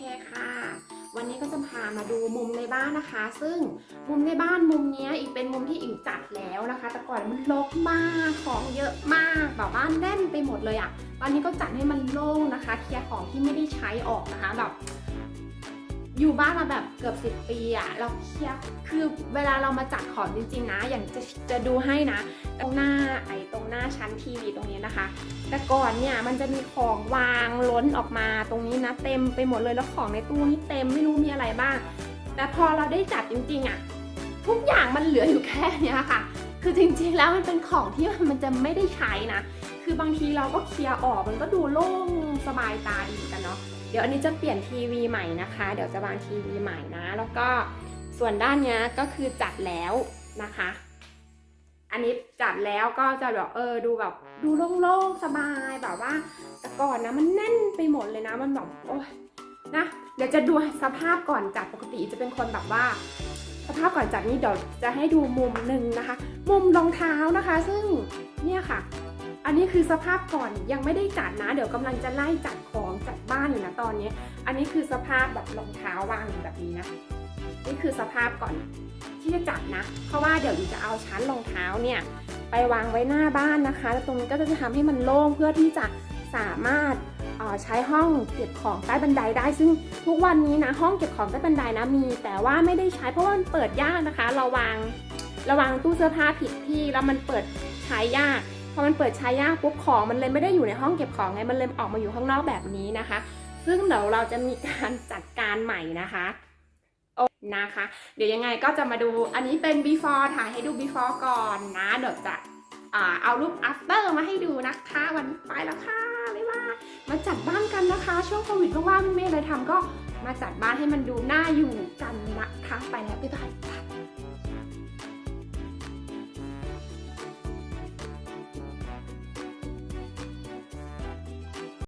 เคค่ะ วันนี้ก็จะพามาดูมุมในบ้านนะคะ ซึ่งมุมในบ้านมุมนี้อีกเป็นมุมที่อิ๋วจัดแล้วนะคะ แต่ก่อนมันรกมากของเยอะมากแบบบ้านแน่นไปหมดเลยอะตอนนี้ก็จัดให้มันโล่งนะคะ เคลียร์ของที่ไม่ได้ใช้ออกนะคะแบบ อยู่บ้านมาแบบเกือบสิบ10 ปีอะเราเคลียร์คือเวลาเรามาจัดของจริงๆนะ อย่างจะจะดูให้นะ ตรงหน้าไอ้ตรงหน้าชั้นทีวีตรงนี้นะคะ แต่ก่อนเนี่ยมันจะมีของวางล้นออกมาตรงนี้นะ เต็มไปหมดเลยแล้วของในตู้นี่เต็มไม่รู้มีอะไรบ้าง แต่พอเราได้จัดจริงๆอะทุกอย่างมันเหลืออยู่แค่เนี้ยค่ะ คือจริงๆแล้วมันเป็นของที่มันจะไม่ได้ใช้นะ คือบางทีเราก็เคลียร์ออกมันก็ดูโล่งสบายตาดีกันเนาะเดี๋ยวอันนี้จะเปลี่ยนทีวีใหม่นะคะ เดี๋ยวจะวางทีวีใหม่นะ แล้วก็ส่วนด้านนี้ก็คือจัดแล้วนะคะ อันนี้จัดแล้วก็จะแบบเออดูแบบดูโล่งๆสบายแบบว่า แต่ก่อนนะมันแน่นไปหมดเลยนะมันแบบโอ้ยนะเดี๋ยวจะดูสภาพก่อนจัดปกติจะเป็นคนแบบว่า สภาพก่อนจัดนี่เดี๋ยวจะให้ดูมุมหนึ่งนะคะ มุมรองเท้านะคะ ซึ่งเนี่ยค่ะ อันนี้คือสภาพก่อนยังไม่ได้จัดนะ เดี๋ยวกำลังจะไล่จัดของจัดบ้านอยู่นะตอนนี้ อันนี้คือสภาพแบบรองเท้าวางอยู่แบบนี้นะนี่คือสภาพก่อนที่จะจัดนะ เพราะว่าเดี๋ยวดิจะเอาชั้นรองเท้าเนี่ยไปวางไว้หน้าบ้านนะคะแล้วตรงนี้ก็จะทำให้มันโล่งเพื่อที่จะสามารถใช้ห้องเก็บของใต้บันไดได้ ซึ่งทุกวันนี้นะห้องเก็บของใต้บันไดนะมี แต่ว่าไม่ได้ใช้เพราะว่ามันเปิดยากนะคะ เราวางราวางตู้เสื้อผ้าผิดที่แล้วมันเปิดใช้ยาก อมันเปิดใช้ยากปุ๊บของมันเลยไม่ได้อยู่ในห้องเก็บของไงมันเลยออกมาอยู่ข้างนอกแบบนี้นะคะ ซึ่งเดี๋ยวเราจะมีการจัดการใหม่นะคะโอ้นะคะ เดี๋ยวยังไงก็จะมาดูอันนี้เป็น before ถ่ายให้ดู before ก่อนนะเดี๋ยวจะเอารูป after มาให้ดูนะคะ วันนี้ไปแล้วค่ะบ๊ายบายมาจัดบ้านกันนะคะ ช่วงโควิดว่างๆไม่มีอะไรทำก็มาจัดบ้านให้มันดูน่าอยู่กันนะคะไปแล้วบ๊ายบาย